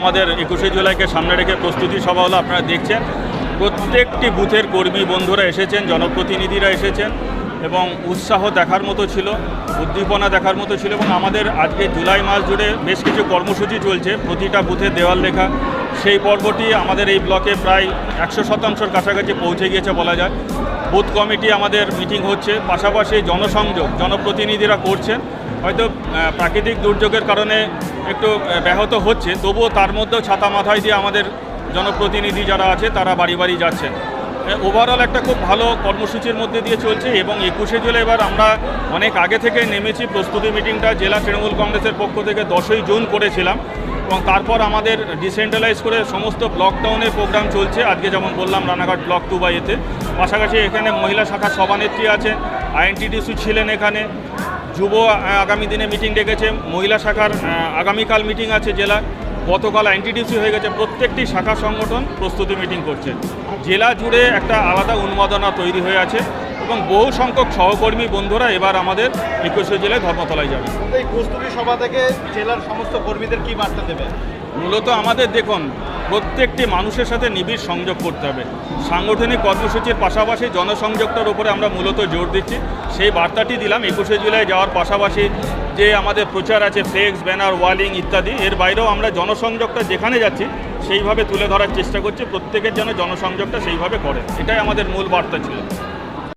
আমাদের একুশে জুলাইকে সামনে রেখে প্রস্তুতি সভা হলো, আপনারা দেখছেন। প্রত্যেকটি বুথের কর্মী বন্ধুরা এসেছেন, জনপ্রতিনিধিরা এসেছেন। এবং উৎসাহ দেখার মতো ছিল, উদ্দীপনা দেখার মতো ছিল এবং আমাদের আজকে জুলাই মাস জুড়ে বেশ কিছু কর্মসূচি চলছে, প্রতিটা বুথে দেওয়াল লেখা। সেই পর্বটি আমাদের এই ব্লকে প্রায় একশো শতাংশের কাছাকাছি পৌঁছে গিয়েছে বলা যায়। বুথ কমিটি আমাদের মিটিং হচ্ছে, পাশাপাশি জনসংযোগ, জনপ্রতিনিধিরা করছেন। হয়তো প্রাকৃতিক দুর্যোগের কারণে একটু ব্যাহত হচ্ছে, তবুও তার মধ্যেও ছাতা মাথায় দিয়ে আমাদের জনপ্রতিনিধি যারা আছে, তারা বাড়ি বাড়ি যাচ্ছেন। ওভারঅল একটা খুব ভালো কর্মসূচির মধ্যে দিয়ে চলছে এবং একুশে জুলাই এবার আমরা অনেক আগে থেকে নেমেছি প্রস্তুতি মিটিংটা জেলা তৃণমূল কংগ্রেসের পক্ষ থেকে দশই জুন করেছিলাম এবং তারপর আমাদের ডিসেন্ট্রালাইজ করে সমস্ত ব্লক টাউনের প্রোগ্রাম চলছে। আজকে যেমন বললাম রানাঘাট ব্লক টু বা এতে পাশাপাশি এখানে মহিলা শাখার সভানেত্রী আছে আইএনটিডিসি ছিলেন এখানে, যুব আগামী দিনে মিটিং ডেকেছে, মহিলা শাখার আগামীকাল মিটিং আছে জেলা গতকাল এনটিডিসি হয়ে গেছে প্রত্যেকটি শাখা সংগঠন প্রস্তুতি মিটিং করছে। জেলা জুড়ে একটা আলাদা উন্মাদনা তৈরি হয়ে আছে এবং বহু সংখ্যক সহকর্মী বন্ধুরা এবার আমাদের একুশে জেলায় ধর্মতলায় যাবে। এই প্রস্তুতি সভা থেকে জেলার সমস্ত কর্মীদের কি বার্তা দেবে? মূলত আমাদের দেখুন প্রত্যেকটি মানুষের সাথে নিবিড় সংযোগ করতে হবে। সাংগঠনিক কর্মসূচির পাশাপাশি জনসংযোগটার উপরে আমরা মূলত জোর দিচ্ছি। সেই বার্তাটি দিলাম একুশে জুলাই যাওয়ার পাশাপাশি যে আমাদের প্রচার আছে ফ্লেক্স ব্যানার ওয়ালিং ইত্যাদি, এর বাইরেও আমরা জনসংযোগটা যেখানে যাচ্ছি, সেইভাবে তুলে ধরার চেষ্টা করছি। প্রত্যেকের যেন জনসংযোগটা সেইভাবে করে। এটাই আমাদের মূল বার্তা ছিল।